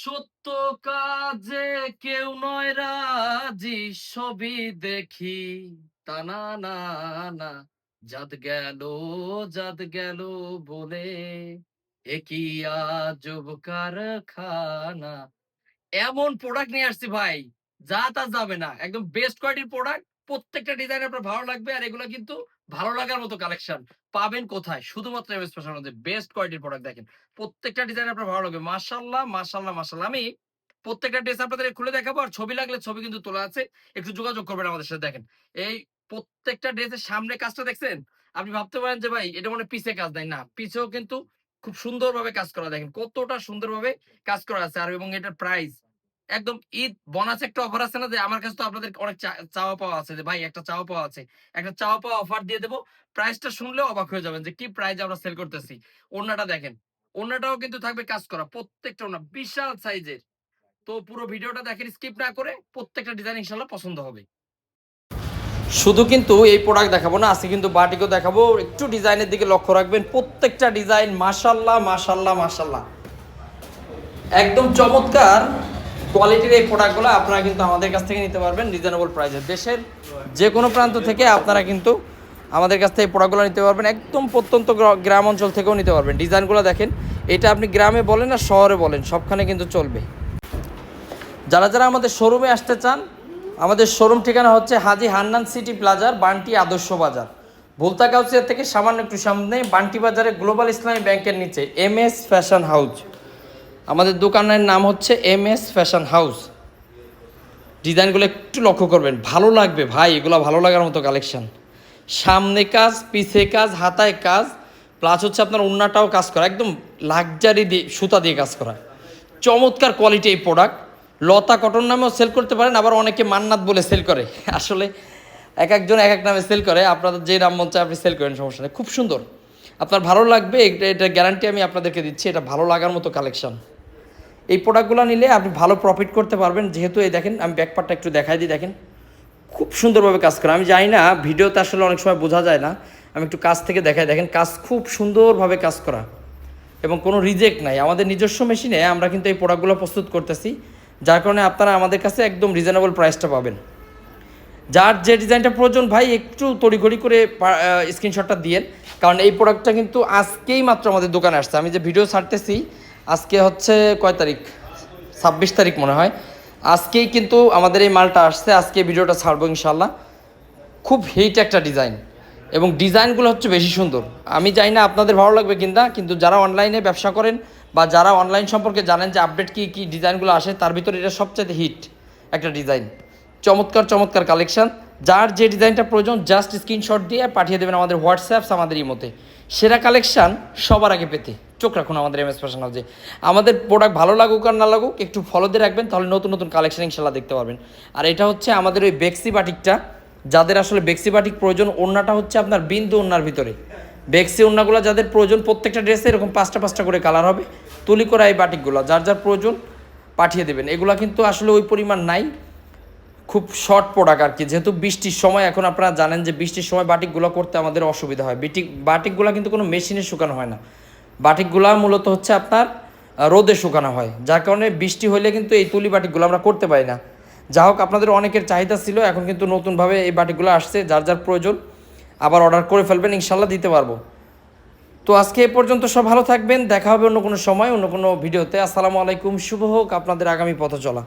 সত্য কাজে কেউ নয় রাজি, সবই দেখি। তা না না জাত গেল জাত গেল বলে। একই আজব কারখানা। এমন প্রোডাক্ট নিয়ে আসছি ভাই, যা তা যাবে না। একদম বেস্ট কোয়ালিটির প্রোডাক্ট প্রত্যেকটা ডিজাইন আপনার ভালো লাগবে। আর এগুলো কিন্তু ভালো লাগার মতো কালেকশন পাবেন কোথায়? শুধুমাত্র এমএস ফ্যাশন মধ্যে বেস্ট কোয়ালিটির প্রোডাক্ট দেখেন। প্রত্যেকটা ডিজাইন আপনার ভালো লাগবে। মাশাল্লাহ মাশাল্লাহ মাশাল্লাহ আমি প্রত্যেকটা ড্রেস আপনাদের খুলে দেখাবো আর ছবি লাগলে ছবি কিন্তু তোলা আছে। একটু যোগাযোগ করবেন আমাদের সাথে, দেখেন। এই প্রত্যেকটা ড্রেসের সামনে কাজটা দেখছেন? আপনি ভাবতে পারেন যে, ভাই, এটা মনে পিছে কাজ। দেয় না। পিছেও কিন্তু খুব সুন্দরভাবে কাজ করা, দেখেন। কতটা সুন্দরভাবে কাজ করা আছে। আর এবং এটার প্রাইস একদম ঈদ বোনাস একটা অফার আছে না যে আমার কাছে তো আপনাদের অনেক চাওয়া পাওয়া আছে যে ভাই একটা চাওয়া পাওয়া আছে। একটা চাওয়া পাওয়া অফার দিয়ে দেবো। প্রাইসটা শুনলেও অবাক হয়ে যাবেন যে কি প্রাইস আমরা সেল করতেছি। ওনাটা দেখেন ওনাটাও কিন্তু থাকবে কাজ করা প্রত্যেকটা ওনা বিশাল সাইজের তো পুরো ভিডিওটা দেখেন স্কিপ না করে প্রত্যেকটা ডিজাইন ইনশাল্লাহ পছন্দ হবে। শুধু কিন্তু এই প্রোডাক্ট দেখাবো না, আজকে কিন্তু বাটিকও দেখাবো। একটু ডিজাইনের দিকে লক্ষ্য রাখবেন, প্রত্যেকটা ডিজাইন মাশাল্লাহ মাশাল্লাহ মাশাল্লাহ একদম চমৎকার। কোয়ালিটির এই প্রোডাক্টগুলো আপনারা কিন্তু আমাদের কাছ থেকে নিতে পারবেন রিজনেবল প্রাইসে। দেশের যে কোনো প্রান্ত থেকে আপনারা কিন্তু আমাদের কাছ থেকে এই প্রোডাক্টগুলো নিতে পারবেন। একদম প্রত্যন্ত গ্র- গ্রাম অঞ্চল থেকেও নিতে পারবেন। ডিজাইনগুলো দেখেন, এটা আপনি গ্রামে বলেন না শহরে বলেন, সবখানে কিন্তু চলবে। যারা যারা আমাদের শোরুমে আসতে চান, আমাদের শোরুম ঠিকানা হচ্ছে হাজি হান্নান সিটি প্লাজার বান্টি আদর্শ বাজার। ভুলতা কাউসিয়া থেকে সামান্য একটু সামনে বান্টি বাজারে গ্লোবাল ইসলামী ব্যাংকের নিচে এম এস ফ্যাশন হাউস আমাদের দোকানের নাম হচ্ছে এম এস ফ্যাশন হাউস। ডিজাইনগুলো একটু লক্ষ্য করবেন, ভালো লাগবে ভাই, এগুলো ভালো লাগার মতো কালেকশান। সামনে কাজ, পিছে কাজ, হাতায় কাজ প্লাস হচ্ছে আপনার উন্নাটাও কাজ করা, একদম লাক্সারি দিয়ে, সুতা দিয়ে কাজ করা। চমৎকার কোয়ালিটি এই প্রোডাক্ট লতা কটন নামেও সেল করতে পারেন, আবার অনেকে মান্নাত বলে সেল করে। আসলে এক একজন এক এক নামে সেল করে, আপনাদের যে নাম মন চায় আপনি সেল করেন, সমস্যা নেই, খুব সুন্দর। আপনার ভালো লাগবে, এটা এটা গ্যারান্টি আমি আপনাদেরকে দিচ্ছি, এটা ভালো লাগার মতো কালেকশন এই প্রোডাক্টগুলো নিলে আপনি ভালো প্রফিট করতে পারবেন। যেহেতু এই দেখেন, আমি ব্যাকপারটা একটু দেখাই দিই, দেখেন। খুব সুন্দরভাবে কাজ করে। আমি জানি না, ভিডিওতে আসলে অনেক সময় বোঝা যায় না। আমি একটু কাজ থেকে দেখাই। দেখেন, কাজ খুব সুন্দরভাবে কাজ করা। এবং কোনো রিজেক্ট নাই। আমাদের নিজস্ব মেশিনে আমরা কিন্তু এই প্রোডাক্টগুলো প্রস্তুত করতেছি। যার কারণে আপনারা আমাদের কাছে একদম রিজনেবল প্রাইসটা পাবেন। যার যে ডিজাইনটা প্রয়োজন, ভাই, একটু তড়িঘড়ি করে স্ক্রিনশটটা দিয়েন। কারণ এই প্রোডাক্টটা কিন্তু আজকেই মাত্র আমাদের দোকানে আসছে। আমি যে ভিডিও ছাড়তেছি আজকে হচ্ছে কয় তারিখ? ছাব্বিশ তারিখ মনে হয়। আজকেই কিন্তু আমাদের এই মালটা আসছে। আজকে ভিডিওটা ছাড়বো ইনশাল্লাহ খুব হিট একটা ডিজাইন এবং ডিজাইনগুলো হচ্ছে বেশি সুন্দর। আমি জানি না আপনাদের ভালো লাগবে কিনা, কিন্তু যারা অনলাইনে ব্যবসা করেন বা যারা অনলাইন সম্পর্কে জানেন যে আপডেট কী কী ডিজাইনগুলো আসে, তার ভিতরে এটা সবচেয়ে হিট একটা ডিজাইন চমৎকার চমৎকার কালেকশন যার যে ডিজাইনটা প্রয়োজন জাস্ট স্ক্রিনশট দিয়ে পাঠিয়ে দেবেন আমাদের হোয়াটসঅ্যাপস আমাদের ইমোতে। সেরা কালেকশান সবার আগে পেতে। চোখ রাখুন আমাদের এম এস ফ্যাশন হাউসে আমাদের প্রোডাক্ট ভালো লাগুক আর না লাগুক, একটু ফলো দিয়ে রাখবেন, তাহলে নতুন নতুন কালেকশন ইনশাল্লাহ দেখতে পারবেন। আর এটা হচ্ছে আমাদের ওই বেক্সি বাটিকটা যাদের আসলে বেক্সি বাটিক প্রয়োজন, ওড়নাটা হচ্ছে আপনার বিন্দু ওড়নার ভিতরে। বেক্সি ওড়নাগুলো যাদের প্রয়োজন, প্রত্যেকটা ড্রেসে এরকম পাঁচটা পাঁচটা করে কালার হবে। তুলি করা এই বাটিকগুলো যার যার প্রয়োজন, পাঠিয়ে দেবেন। এগুলা কিন্তু আসলে ওই পরিমাণ নাই। খুব শর্ট প্রোডাক্ট আর কি। যেহেতু বৃষ্টির সময়, এখন আপনারা জানেন যে বৃষ্টির সময় বাটিকগুলো করতে আমাদের অসুবিধা হয়। বিটিক বাটিকগুলো কিন্তু কোনো মেশিনে শুকানো হয় না। বাটিকগুলো মূলত হচ্ছে আপনার রোদে শুকানো হয়। যার কারণে বৃষ্টি হলে কিন্তু এই তুলি বাটিকগুলো আমরা করতে পারি না। যা হোক, আপনাদের অনেকের চাহিদা ছিল, এখন কিন্তু নতুনভাবে এই বাটিকগুলো আসছে, যার যার প্রয়োজন, আবার অর্ডার করে ফেলবেন ইনশাল্লাহ দিতে পারব। তো আজকে এ পর্যন্ত সব ভালো থাকবেন, দেখা হবে অন্য কোনো সময়, অন্য কোনো ভিডিওতে। আসসালামু আলাইকুম, শুভ হোক আপনাদের আগামী পথ চলা